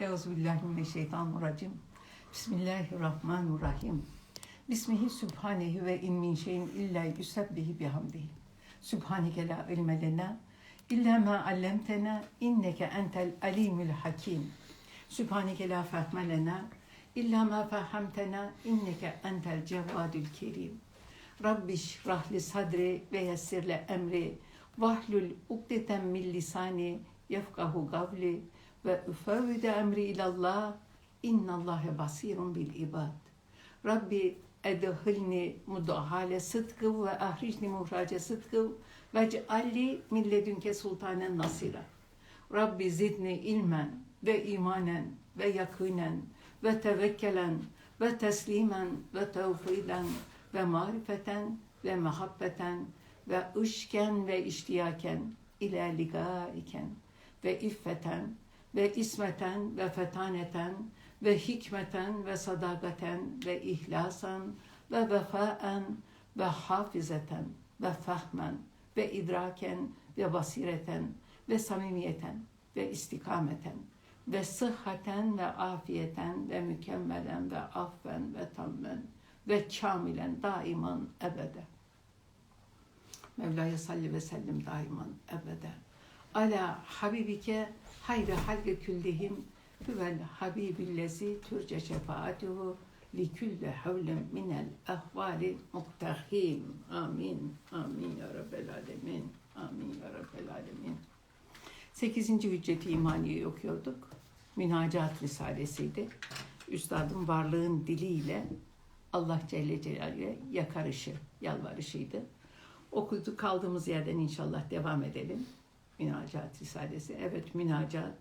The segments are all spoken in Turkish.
Euzubillahimineşşeytanirracim. Bismillahirrahmanirrahim. Bismihi sübhanehi ve in min şeyin illa yusebbihi bihamdihi. Sübhaneke la ilme lena illa ma allemtena inneke entel alimul hakim. Sübhaneke la fehme lena illa ma fehhamtena inneke entel cevvadul kerim. Rabbiş rahli sadri ve yessirle emri vahlul ukdeten min lisani yefkahu gavli ve üfevvide emri ilallah innallâhe basirun bil ibad. Rabbi edhilni mudahale sıdkı ve ahricni muhrace sıdkı ve cealli milledünke sultanen nasira. Rabbi zidni ilmen ve imanen ve yakinen ve tevekkelen ve teslimen ve tevfiden ve marifeten ve muhabbeten ve ışken ve iştiyaken ila ligaiken ve iffeten ve ismeten ve fetaneten ve hikmeten ve sadagaten ve ihlasan ve vefaen ve hafizeten ve fahmen ve idraken ve basireten ve samimiyeten ve istikameten ve sıhhaten ve afiyeten ve mükemmelen ve affen ve tammen ve kamilen daiman ebede. Mevla'ya salli ve sellim daiman ebede. Ala habibike hayri halge küllihim huvel habibillezi türce şefaatuhu li külli havlin minel ehvali muktahim. Amin. Amin ya Rabbel alemin. Amin ya Rabbel alemin. Sekizinci hücceti imaniyeyi okuyorduk. Minacat Risalesiydi. Üstadın varlığın diliyle Allah Celle Celaluhu'ya yakarışı, yalvarışıydı. Okuduk kaldığımız yerden inşallah devam edelim. Münacat Risalesi. Evet münacat,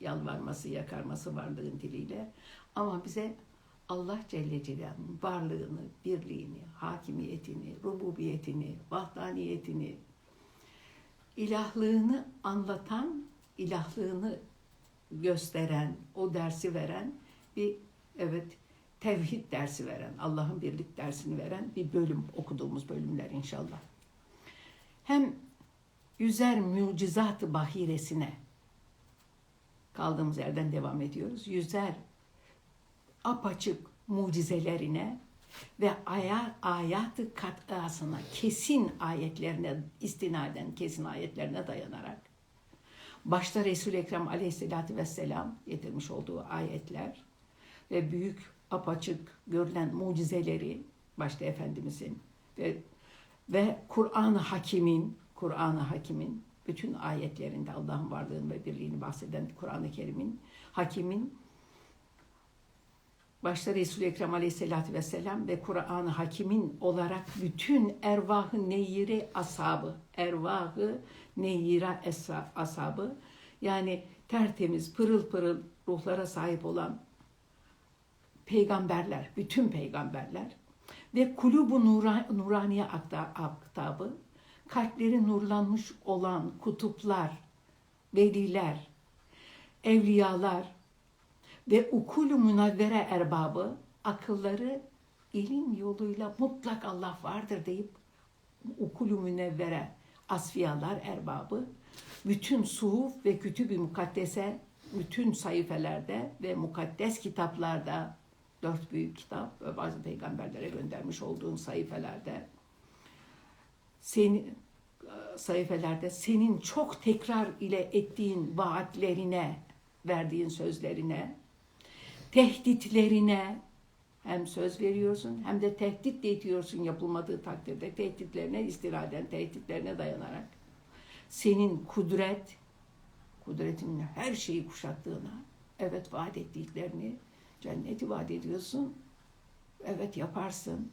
yalvarması, yakarması varlığın diliyle. Ama bize Allah Celle Celaluhu'nun varlığını, birliğini, hakimiyetini, rububiyetini, vahdaniyetini, ilahlığını anlatan, ilahlığını gösteren, o dersi veren bir evet tevhid dersi veren, Allah'ın birlik dersini veren bir bölüm okuduğumuz bölümler inşallah. Hem yüzer mucizat bahiresine kaldığımız yerden devam ediyoruz. Yüzer apaçık mucizelerine ve aya, ayatı katasına, kesin ayetlerine istinaden, kesin ayetlerine dayanarak başta Resul-i Ekrem aleyhissalatü vesselam getirmiş olduğu ayetler ve büyük apaçık görülen mucizeleri başta Efendimizin ve ve Kur'an-ı Hakim'in Kur'an-ı Hakim'in bütün ayetlerinde Allah'ın varlığını ve birliğini bahseden Kur'an-ı Kerim'in Hakim'in başta Resul-i Ekrem Aleyhisselatü Vesselam ve Kur'an-ı Hakim'in olarak bütün ervahı neyiri ashabı, ervahı neyira esra ashabı yani tertemiz, pırıl pırıl ruhlara sahip olan peygamberler, bütün peygamberler ve kulubu nura, nuraniye aktabı, kalpleri nurlanmış olan kutuplar, veliler, evliyalar ve ukulu münevvere erbabı, akılları ilim yoluyla mutlak Allah vardır deyip ukulu münevvere asfiyalar erbabı, bütün suhuf ve kütüb-i mukaddese, bütün sayfelerde ve mukaddes kitaplarda dört büyük kitap ve bazı peygamberlere göndermiş olduğun sayfelerde seni sayfelerde senin çok tekrar ile ettiğin vaatlerine, verdiğin sözlerine, tehditlerine hem söz veriyorsun hem de tehdit de ediyorsun yapılmadığı takdirde tehditlerine istiraden tehditlerine dayanarak senin kudret kudretin her şeyi kuşattığına evet vaat ettiklerini Cenneti vaat ediyorsun. Evet yaparsın.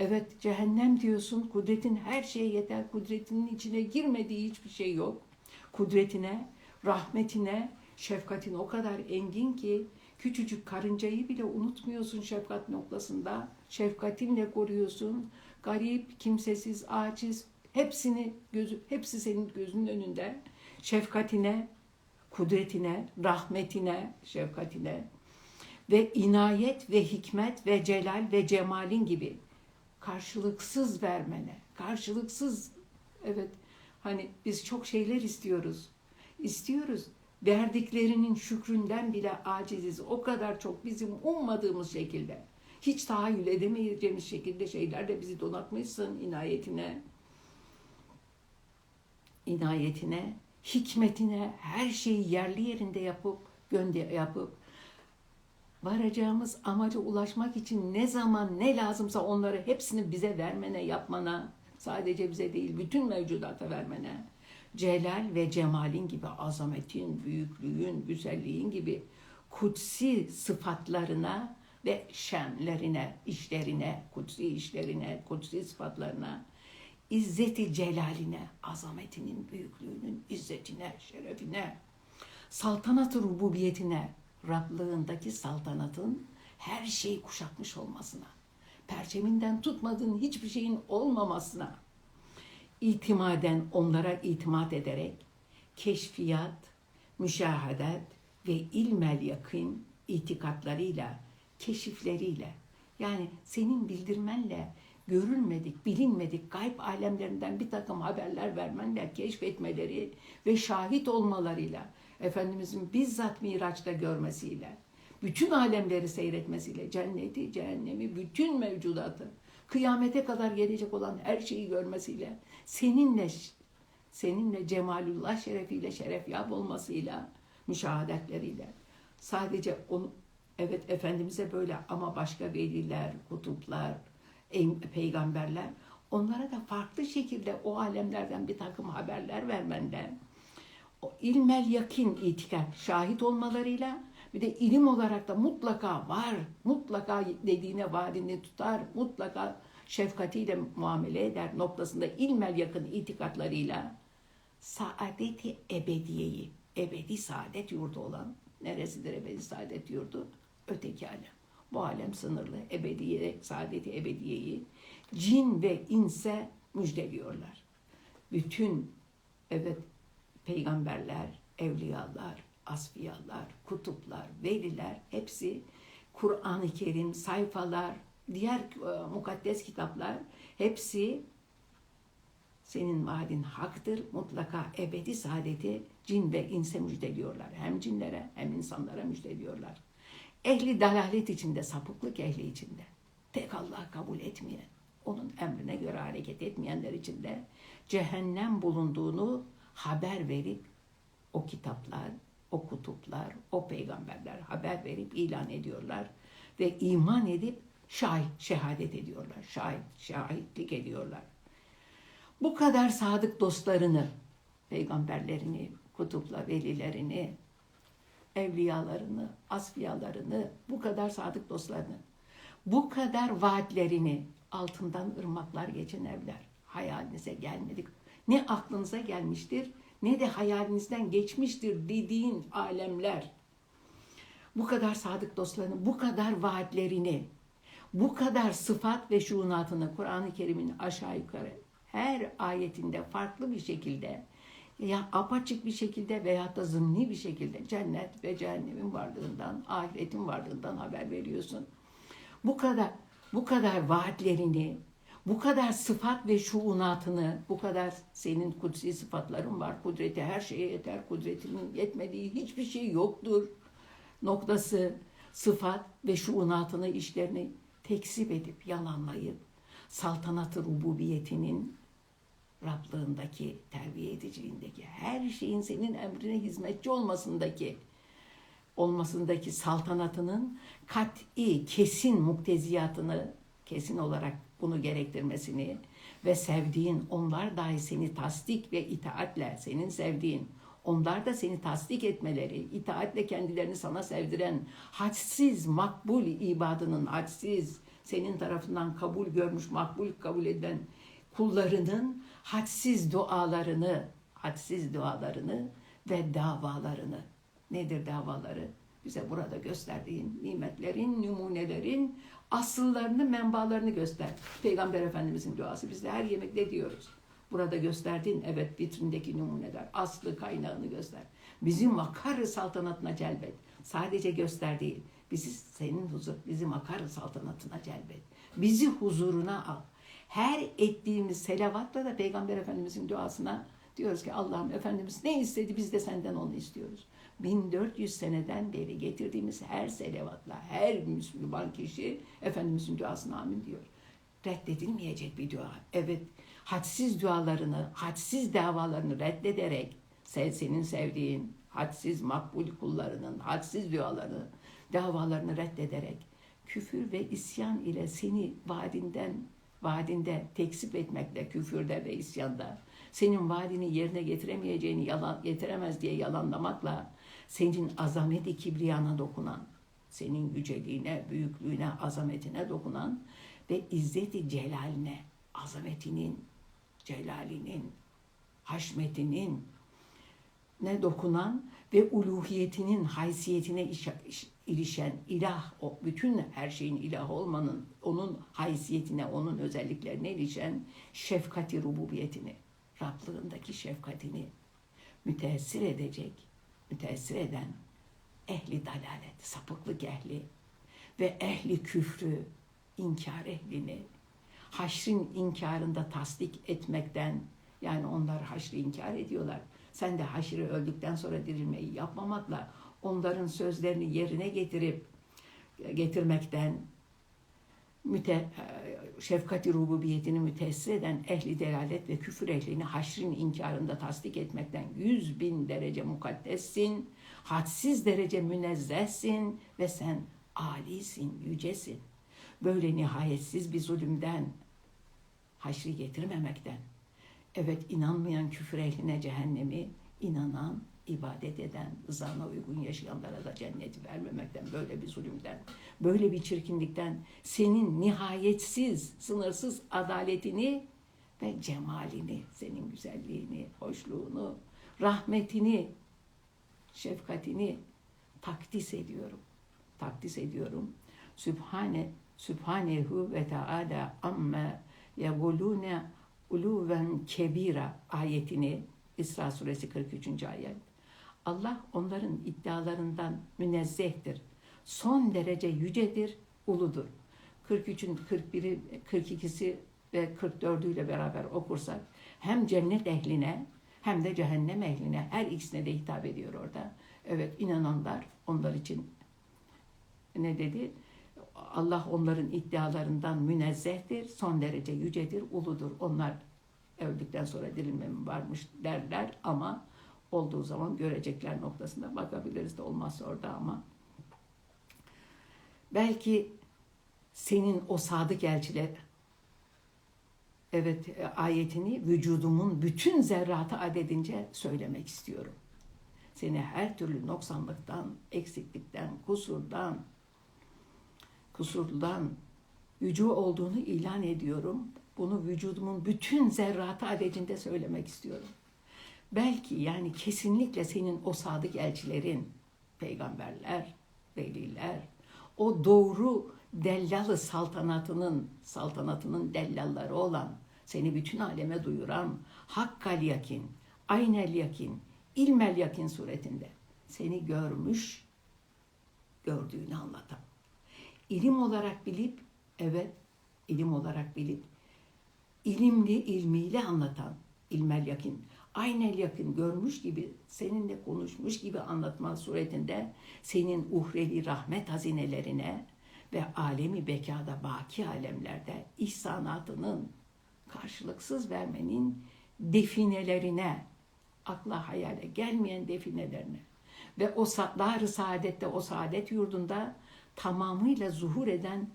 Evet cehennem diyorsun. Kudretin her şeye yeter. Kudretinin içine girmediği hiçbir şey yok. Kudretine, rahmetine, şefkatin o kadar engin ki küçücük karıncayı bile unutmuyorsun şefkat noktasında. Şefkatinle koruyorsun. Garip, kimsesiz, aciz hepsini gözü hepsi senin gözünün önünde. Şefkatine, kudretine, rahmetine, şefkatine ve inayet ve hikmet ve celal ve cemalin gibi karşılıksız vermene, karşılıksız evet hani biz çok şeyler istiyoruz. İstiyoruz verdiklerinin şükründen bile aciziz. O kadar çok bizim ummadığımız şekilde, hiç tahayyül edemeyeceğimiz şekilde şeylerle bizi donatmışsın inayetine. inayetine, hikmetine, her şeyi yerli yerinde yapıp, gönder yapıp, varacağımız amaca ulaşmak için ne zaman ne lazımsa onları hepsini bize vermene, yapmana, sadece bize değil bütün mevcudata vermene, celal ve cemalin gibi azametin, büyüklüğün, güzelliğin gibi kutsi sıfatlarına ve şenlerine, işlerine, kutsi işlerine, kutsi sıfatlarına, izzeti celaline, azametinin, büyüklüğünün, izzetine, şerefine, saltanat rububiyetine, Rablığındaki saltanatın her şeyi kuşatmış olmasına, perçeminden tutmadığın hiçbir şeyin olmamasına, itimaden onlara itimat ederek, keşfiyat, müşahadet ve ilmel yakın itikatlarıyla, keşifleriyle, yani senin bildirmenle görülmedik, bilinmedik gayb alemlerinden bir takım haberler vermenle keşfetmeleri ve şahit olmalarıyla, Efendimizin bizzat Miraç'ta görmesiyle, bütün alemleri seyretmesiyle, cenneti, cehennemi, bütün mevcudatı, kıyamete kadar gelecek olan her şeyi görmesiyle, seninle seninle cemalullah şerefiyle şerefyab olmasıyla, müşahadetleriyle, sadece onu, evet Efendimiz'e böyle ama başka veliler, kutuplar, peygamberler, onlara da farklı şekilde o alemlerden bir takım haberler vermenden, ilmel yakin itikat şahit olmalarıyla bir de ilim olarak da mutlaka var, mutlaka dediğine vaadini tutar, mutlaka şefkatiyle muamele eder noktasında ilmel yakın itikatlarıyla saadeti ebediyeyi, ebedi saadet yurdu olan, neresidir ebedi saadet yurdu? Öteki alem. Bu alem sınırlı, ebediye, saadeti ebediyeyi cin ve inse müjdeliyorlar. Bütün evet peygamberler, evliyalar, asfiyalar, kutuplar, veliler hepsi Kur'an-ı Kerim, sayfalar, diğer e, mukaddes kitaplar hepsi senin vaadin haktır. Mutlaka ebedi saadeti cin ve inse müjdeliyorlar. Hem cinlere hem insanlara müjdeliyorlar. Ehli dalalet içinde, sapıklık ehli içinde. Tek Allah kabul etmeyen, onun emrine göre hareket etmeyenler içinde cehennem bulunduğunu haber verip o kitaplar, o kutuplar, o peygamberler haber verip ilan ediyorlar ve iman edip şahit, şehadet ediyorlar. Şahit, şahitlik ediyorlar. Bu kadar sadık dostlarını, peygamberlerini, kutupla velilerini, evliyalarını, asfiyalarını, bu kadar sadık dostlarını, bu kadar vaatlerini altından ırmaklar geçen evler hayalinize gelmedik. Ne aklınıza gelmiştir ne de hayalinizden geçmiştir dediğin alemler. Bu kadar sadık dostlarını, bu kadar vaatlerini, bu kadar sıfat ve şuunatını Kur'an-ı Kerim'in aşağı yukarı her ayetinde farklı bir şekilde ya apaçık bir şekilde veya da zımni bir şekilde cennet ve cehennemin varlığından, ahiretin varlığından haber veriyorsun. Bu kadar bu kadar vaatlerini, bu kadar sıfat ve şuunatını, bu kadar senin kudsi sıfatların var. Kudreti her şeye yeter. Kudretinin yetmediği hiçbir şey yoktur. Noktası sıfat ve şuunatını işlerini tekzip edip yalanlayıp saltanatı rububiyetinin Rablığındaki, terbiye ediciliğindeki, her şeyin senin emrine hizmetçi olmasındaki, olmasındaki saltanatının kat'i, kesin mukteziyatını kesin olarak bunu gerektirmesini ve sevdiğin onlar dahi seni tasdik ve itaatle senin sevdiğin onlar da seni tasdik etmeleri, itaatle kendilerini sana sevdiren hadsiz makbul ibadının hadsiz senin tarafından kabul görmüş, makbul kabul eden kullarının hadsiz dualarını, hadsiz dualarını ve davalarını. Nedir davaları? Bize burada gösterdiğin nimetlerin, numunelerin asıllarını, menbalarını göster. Peygamber Efendimizin duası biz de her yemekte diyoruz. Burada gösterdiğin evet vitrindeki numuneler, aslı kaynağını göster. Bizi makar saltanatına celbet. Sadece göster değil. Bizi senin huzur, bizi makar saltanatına celbet. Bizi huzuruna al. Her ettiğimiz selavatla da Peygamber Efendimizin duasına diyoruz ki Allah'ım Efendimiz ne istedi biz de senden onu istiyoruz. 1400 seneden beri getirdiğimiz her selavatla her Müslüman kişi Efendimizin duasına amin diyor. Reddedilmeyecek bir dua. Evet, hadsiz dualarını, hadsiz davalarını reddederek sen senin sevdiğin hadsiz makbul kullarının hadsiz dualarını, davalarını reddederek küfür ve isyan ile seni vaadinden vaadinde tekzip etmekle küfürde ve isyanda senin vaadini yerine getiremeyeceğini yalan getiremez diye yalanlamakla senin azameti kibriyana dokunan, senin yüceliğine, büyüklüğüne, azametine dokunan ve izzeti celaline, azametinin, celalinin, haşmetinin ne dokunan ve uluhiyetinin haysiyetine iş- ilişen ilah, o bütün her şeyin ilah olmanın, onun haysiyetine, onun özelliklerine ilişen şefkati rububiyetini, Rablığındaki şefkatini müteessir edecek, müteessir eden ehli dalalet, sapıklık ehli ve ehli küfrü, inkar ehlini, haşrin inkarında tasdik etmekten, yani onlar haşrı inkar ediyorlar. Sen de haşrı öldükten sonra dirilmeyi yapmamakla onların sözlerini yerine getirip getirmekten müte, şefkati rububiyetini müteessir eden ehli delalet ve küfür ehlini haşrin inkarında tasdik etmekten yüz bin derece mukaddessin, hadsiz derece münezzehsin ve sen alisin, yücesin. Böyle nihayetsiz bir zulümden, haşri getirmemekten, evet inanmayan küfür ehline cehennemi, inanan, ibadet eden, rızana uygun yaşayanlara da cenneti vermemekten, böyle bir zulümden, böyle bir çirkinlikten, senin nihayetsiz, sınırsız adaletini ve cemalini, senin güzelliğini, hoşluğunu, rahmetini, şefkatini takdis ediyorum. Takdis ediyorum. Sübhane, Sübhanehu ve Teala amme yegulune uluven kebira ayetini İsra suresi 43. ayet. Allah onların iddialarından münezzehtir. Son derece yücedir, uludur. 43'ün 41'i, 42'si ve 44'ü ile beraber okursak hem cennet ehline hem de cehennem ehline her ikisine de hitap ediyor orada. Evet inananlar onlar için ne dedi? Allah onların iddialarından münezzehtir, son derece yücedir, uludur. Onlar öldükten sonra dirilme mi varmış derler ama olduğu zaman görecekler noktasında bakabiliriz de olmazsa orada ama belki senin o sadık elçiler evet e, ayetini vücudumun bütün zerratı adedince söylemek istiyorum. Seni her türlü noksanlıktan, eksiklikten, kusurdan, kusurdan yüce olduğunu ilan ediyorum. Bunu vücudumun bütün zerratı adedinde söylemek istiyorum. Belki yani kesinlikle senin o sadık elçilerin, peygamberler, veliler, o doğru dellalı saltanatının, saltanatının dellalları olan, seni bütün aleme duyuran, hakkal yakin, aynel yakin, ilmel yakin suretinde seni görmüş, gördüğünü anlatan. İlim olarak bilip, evet, ilim olarak bilip, ilimli ilmiyle anlatan ilmel yakin, aynel yakın görmüş gibi, seninle konuşmuş gibi anlatma suretinde senin uhrevi rahmet hazinelerine ve alemi bekada baki alemlerde ihsanatının karşılıksız vermenin definelerine, akla hayale gelmeyen definelerine ve o dar saadette, o saadet yurdunda tamamıyla zuhur eden,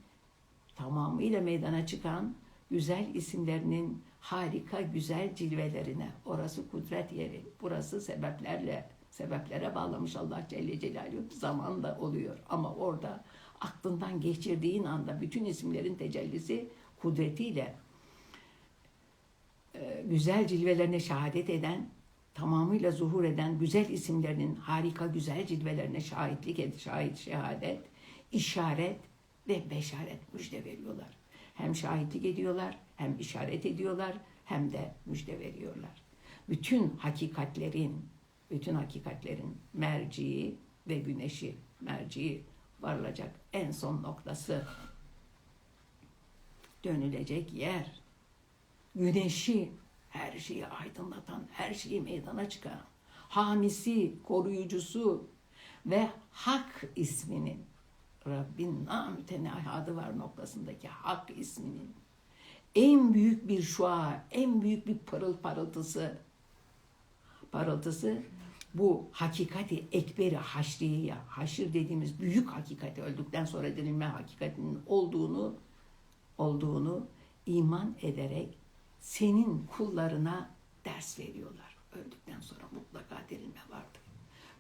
tamamıyla meydana çıkan güzel isimlerinin harika güzel cilvelerine. Orası kudret yeri. Burası sebeplerle sebeplere bağlamış Allah Celle Celaluhu zamanla oluyor. Ama orada aklından geçirdiğin anda bütün isimlerin tecellisi kudretiyle e, güzel cilvelerine şehadet eden, tamamıyla zuhur eden güzel isimlerinin harika güzel cilvelerine şahitlik et, şahit şehadet, işaret ve beşaret müjde veriyorlar. Hem şahitlik ediyorlar, hem işaret ediyorlar, hem de müjde veriyorlar. Bütün hakikatlerin, bütün hakikatlerin merciği ve güneşi, merciği varılacak en son noktası dönülecek yer. Güneşi her şeyi aydınlatan, her şeyi meydana çıkaran, hamisi, koruyucusu, ve Hak isminin Rabbin namütenahi adı var noktasındaki Hak isminin en büyük bir şua, en büyük bir parıl parıltısı parıltısı bu hakikati ekberi haşriye, haşir dediğimiz büyük hakikati öldükten sonra dirilme hakikatinin olduğunu olduğunu iman ederek senin kullarına ders veriyorlar. Öldükten sonra mutlaka dirilme vardır.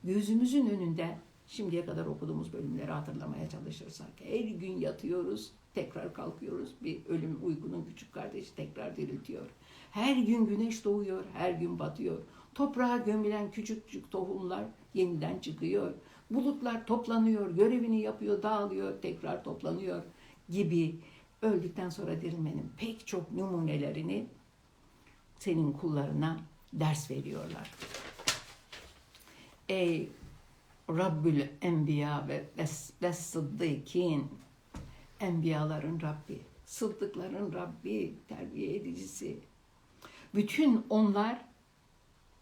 Gözümüzün önünde şimdiye kadar okuduğumuz bölümleri hatırlamaya çalışırsak her gün yatıyoruz, tekrar kalkıyoruz. Bir ölüm uykunun küçük kardeşi tekrar diriltiyor. Her gün güneş doğuyor, her gün batıyor. Toprağa gömülen küçük küçük tohumlar yeniden çıkıyor. Bulutlar toplanıyor, görevini yapıyor, dağılıyor, tekrar toplanıyor gibi öldükten sonra dirilmenin pek çok numunelerini senin kullarına ders veriyorlar. Ey Rabbül Enbiya ve ves, ve Sıddıkin Enbiyaların Rabbi, Sıddıkların Rabbi, terbiye edicisi. Bütün onlar,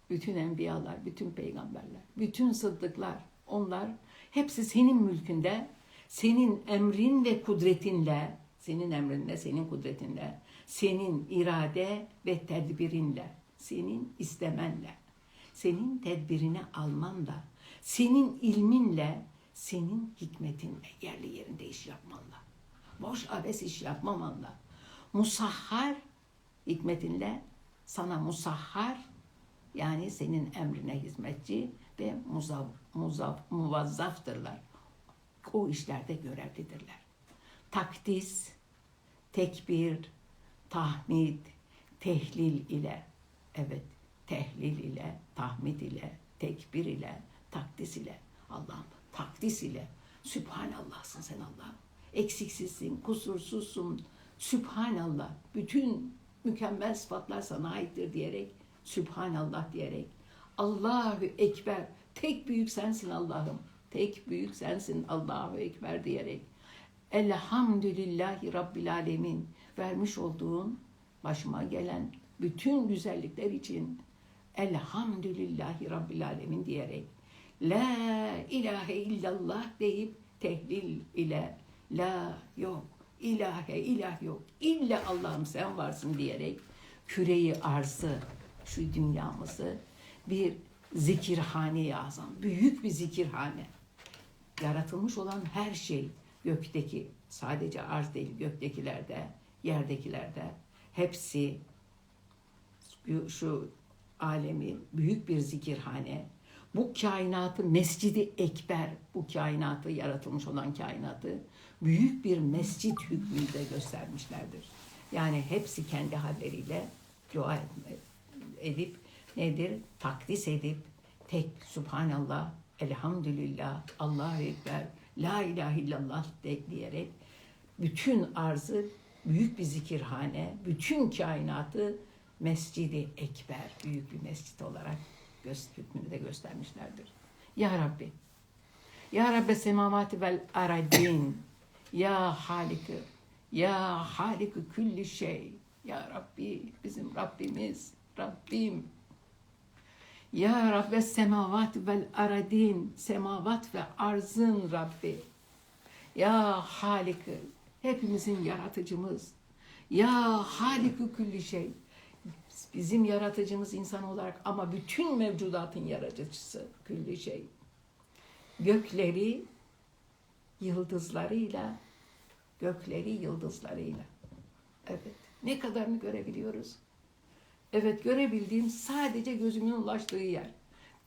bütün enbiyalar, bütün peygamberler, bütün sıddıklar, onlar hepsi senin mülkünde, senin emrin ve kudretinle, senin emrinle, senin kudretinle, senin irade ve tedbirinle, senin istemenle, senin tedbirini almanla, senin ilminle, senin hikmetinle yerli yerinde iş yapmanla, boş abes iş yapmamanla, musahhar hikmetinle sana musahhar yani senin emrine hizmetçi ve muzav, muzav, muvazzaftırlar. O işlerde görevlidirler. Takdis, tekbir, tahmid, tehlil ile, evet tehlil ile, tahmid ile, tekbir ile, takdis ile, Allah'ım takdis ile, Sübhanallah'sın sen Allah'ım. Eksiksizsin, kusursuzsun, Sübhanallah. Bütün mükemmel sıfatlar sana aittir diyerek, Sübhanallah diyerek, Allahu Ekber, tek büyük sensin Allah'ım, tek büyük sensin Allahu Ekber diyerek, Elhamdülillahi Rabbil Alemin. Vermiş olduğun başıma gelen bütün güzellikler için Elhamdülillahi Rabbil Alemin diyerek La ilahe illallah deyip tehlil ile La yok, ilahe ilah yok, illa Allah'ım sen varsın diyerek küreyi arzı, şu dünyamızı bir zikirhane azam, büyük bir zikirhane. Yaratılmış olan her şey gökteki, sadece arz değil göktekilerde, yerdekilerde hepsi şu alemi büyük bir zikirhane. Bu kainatı Mescidi Ekber, bu kainatı yaratılmış olan kainatı büyük bir mescit hükmünde göstermişlerdir. Yani hepsi kendi halleriyle dua edip nedir? Takdis edip tek Subhanallah, Elhamdülillah, Allahu Ekber, La ilahe illallah de, diyerek bütün arzı büyük bir zikirhane, bütün kainatı Mescidi Ekber, büyük bir mescit olarak hükmünü de göstermişlerdir. Ya Rabbi, Ya Rabbi semavati vel aradin, Ya Halikı, Ya Halikı külli şey, Ya Rabbi, bizim Rabbimiz, Rabbim, ya Rabbe semavat vel aradin, semavat ve arzın Rabbi. Ya Halikı, hepimizin yaratıcımız. Ya Halikü külli şey. Bizim yaratıcımız insan olarak ama bütün mevcudatın yaratıcısı külli şey. Gökleri yıldızlarıyla, gökleri yıldızlarıyla. Evet, ne kadarını görebiliyoruz? Evet görebildiğim sadece gözümün ulaştığı yer.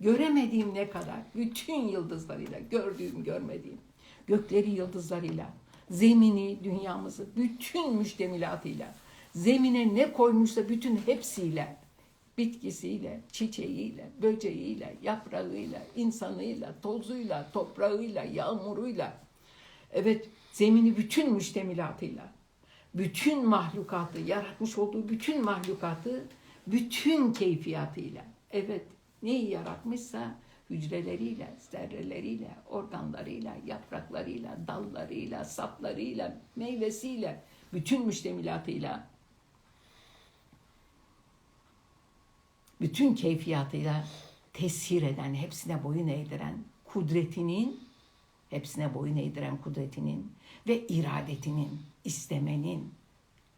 Göremediğim ne kadar? Bütün yıldızlarıyla, gördüğüm, görmediğim. Gökleri yıldızlarıyla, zemini, dünyamızı, bütün müştemilatıyla, zemine ne koymuşsa bütün hepsiyle, bitkisiyle, çiçeğiyle, böceğiyle, yaprağıyla, insanıyla, tozuyla, toprağıyla, yağmuruyla, evet zemini bütün müştemilatıyla, bütün mahlukatı, yaratmış olduğu bütün mahlukatı bütün keyfiyatıyla, evet neyi yaratmışsa hücreleriyle, zerreleriyle, organlarıyla, yapraklarıyla, dallarıyla, saplarıyla, meyvesiyle, bütün müştemilatıyla, bütün keyfiyatıyla tesir eden, hepsine boyun eğdiren kudretinin, hepsine boyun eğdiren kudretinin ve iradetinin, istemenin,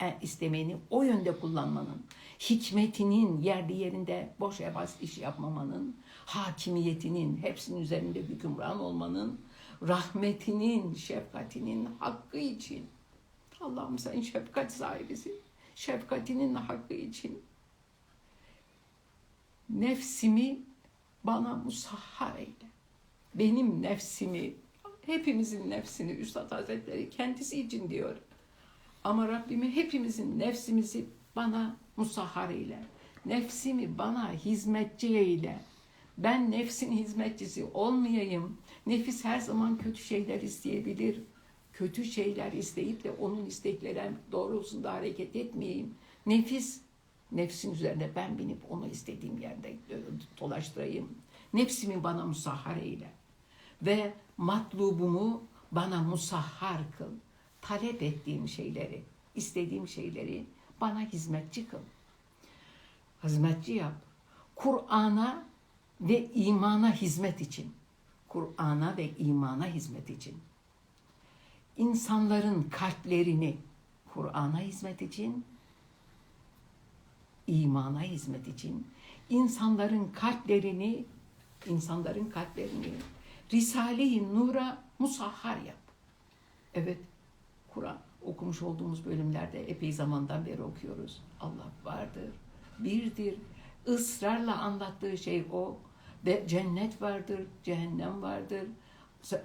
e, istemeni o yönde kullanmanın, hikmetinin yerli yerinde boş yabaz iş yapmamanın, hakimiyetinin, hepsinin üzerinde hükümran olmanın, rahmetinin, şefkatinin hakkı için. Allah'ım sen şefkat sahibisin. Şefkatinin hakkı için nefsimi bana musahhar eyle. Benim nefsimi, hepimizin nefsini Üstad Hazretleri kendisi için diyor. Ama Rabbimi hepimizin nefsimizi bana musahhar eyle. Nefsimi bana hizmetçi eyle. Ben nefsin hizmetçisi olmayayım. Nefis her zaman kötü şeyler isteyebilir. Kötü şeyler isteyip de onun istekleri doğrultusunda hareket etmeyeyim. Nefis, nefsin üzerine ben binip onu istediğim yerde dolaştırayım. Nefsimi bana musahhar eyle. Ve matlubumu bana musahhar kıl. Talep ettiğim şeyleri, istediğim şeyleri bana hizmetçi kıl. Hizmetçi yap. Kur'an'a ve imana hizmet için. Kur'an'a ve imana hizmet için. İnsanların kalplerini Kur'an'a hizmet için, imana hizmet için, insanların kalplerini, insanların kalplerini Risale-i Nur'a musahhar yap. Evet, Kur'an okumuş olduğumuz bölümlerde epey zamandan beri okuyoruz. Allah vardır, birdir. Israrla anlattığı şey o. Ve cennet vardır, cehennem vardır.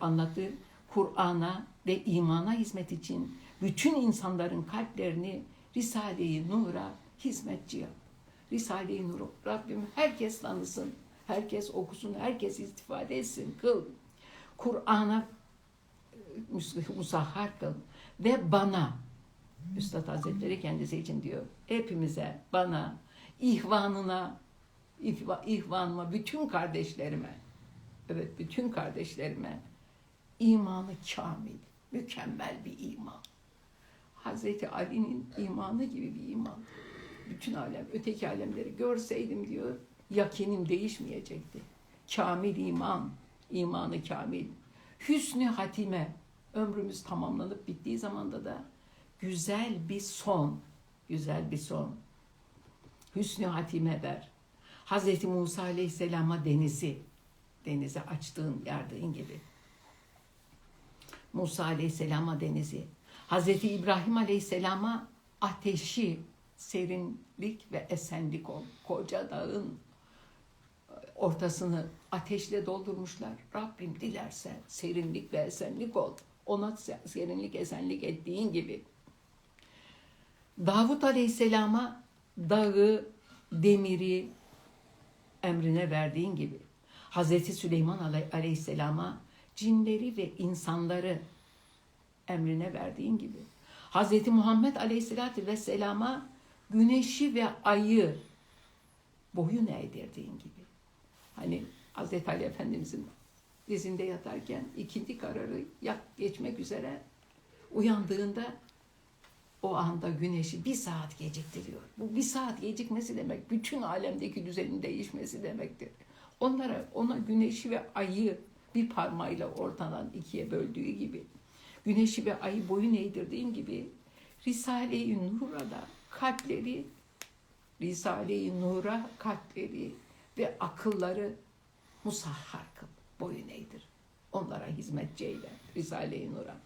Anlattığı Kur'an'a ve imana hizmet için bütün insanların kalplerini Risale-i Nur'a hizmetçi. Risale-i Nur Rabbim herkes tanısın, herkes okusun, herkes istifade etsin, kıl. Kur'an'a e, musahhar kıl ve bana Üstad Hazretleri kendisi için diyor. Hepimize, bana, ihvanına, ihva, ihvanıma, bütün kardeşlerime, evet bütün kardeşlerime imanı kamil, mükemmel bir iman. Hazreti Ali'nin imanı gibi bir iman. Bütün alem, öteki alemleri görseydim diyor, yakinim değişmeyecekti. Kamil iman, imanı kamil. Hüsnü hatime, ömrümüz tamamlanıp bittiği zamanda da güzel bir son, güzel bir son. Hüsnü hatime ver. Hazreti Musa Aleyhisselam'a denizi, denize açtığın, yardığın gibi. Musa Aleyhisselam'a denizi, Hazreti İbrahim Aleyhisselam'a ateşi, serinlik ve esenlik ol. Koca dağın ortasını ateşle doldurmuşlar. Rabbim dilerse serinlik ve esenlik ol. Ona serinlik, esenlik ettiğin gibi. Davut Aleyhisselam'a dağı, demiri emrine verdiğin gibi. Hazreti Süleyman Aleyhisselam'a cinleri ve insanları emrine verdiğin gibi. Hazreti Muhammed Aleyhisselatü Vesselam'a güneşi ve ayı boyun eğdirdiğin gibi. Hani Hazreti Ali Efendimizin dizinde yatarken ikinci kararı yak geçmek üzere uyandığında o anda güneşi bir saat geciktiriyor. Bu bir saat gecikmesi demek bütün alemdeki düzenin değişmesi demektir. Onlara ona güneşi ve ayı bir parmağıyla ortadan ikiye böldüğü gibi güneşi ve ayı boyun eğdirdiğin gibi Risale-i Nur'a da kalpleri Risale-i Nur'a kalpleri ve akılları musahhar kıl, boyun eğdir. Onlara hizmetçi eyle Risale-i Nur'a.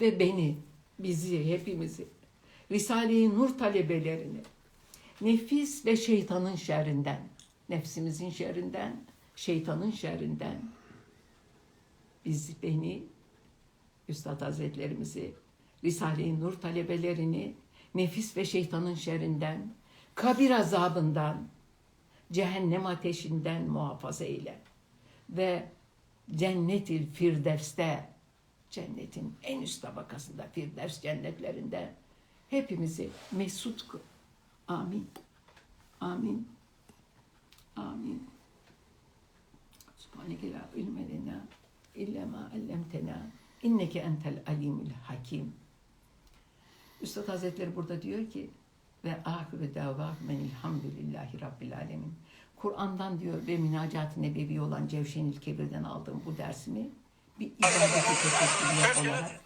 Ve beni, bizi, hepimizi Risale-i Nur talebelerini nefis ve şeytanın şerrinden, nefsimizin şerrinden, şeytanın şerrinden biz beni Üstad Hazretlerimizi Risale-i Nur talebelerini nefis ve şeytanın şerrinden, kabir azabından, cehennem ateşinden muhafaza eyle. Ve cennetil firdevste, cennetin en üst tabakasında, firdevs cennetlerinde hepimizi mesut kıl. Amin. Amin. Amin. Subhaneke la ilme lena illa ma allamtena inneke entel alimul hakim. Üstad Hazretleri burada diyor ki ve ahire davahmen elhamdülillahi rabbil alemin. Kur'an'dan diyor ve Minacat-ı Nebevi olan Cevşenil Kebir'den aldığım bu dersimi bir ibadeti teşekkürler olarak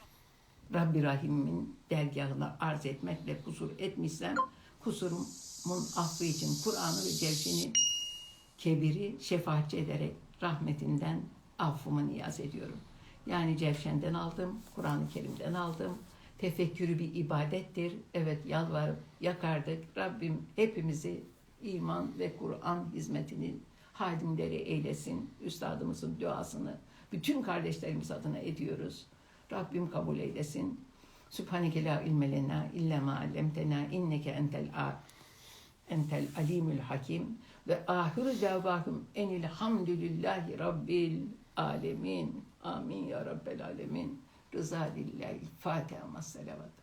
Rabbi Rahim'in dergahına arz etmekle kusur etmişsem kusurumun affı için Kur'an'ı ve Cevşenil Kebir'i şefaatçi ederek rahmetinden affımı niyaz ediyorum. Yani Cevşen'den aldım, Kur'an-ı Kerim'den aldım. Tefekkürü bir ibadettir. Evet yalvarıp yakardık. Rabbim hepimizi iman ve Kur'an hizmetinin hadimleri eylesin. Üstadımızın duasını bütün kardeşlerimiz adına ediyoruz. Rabbim kabul eylesin. Sübhaneke la ilme lena illa ma allamtena inneke entel a entel alimül hakim ve ahiru davahum enil hamdülillahi rabbil alemin. Amin ya rabbel alemin. Rıza lillahi. Fatiha. Selavat.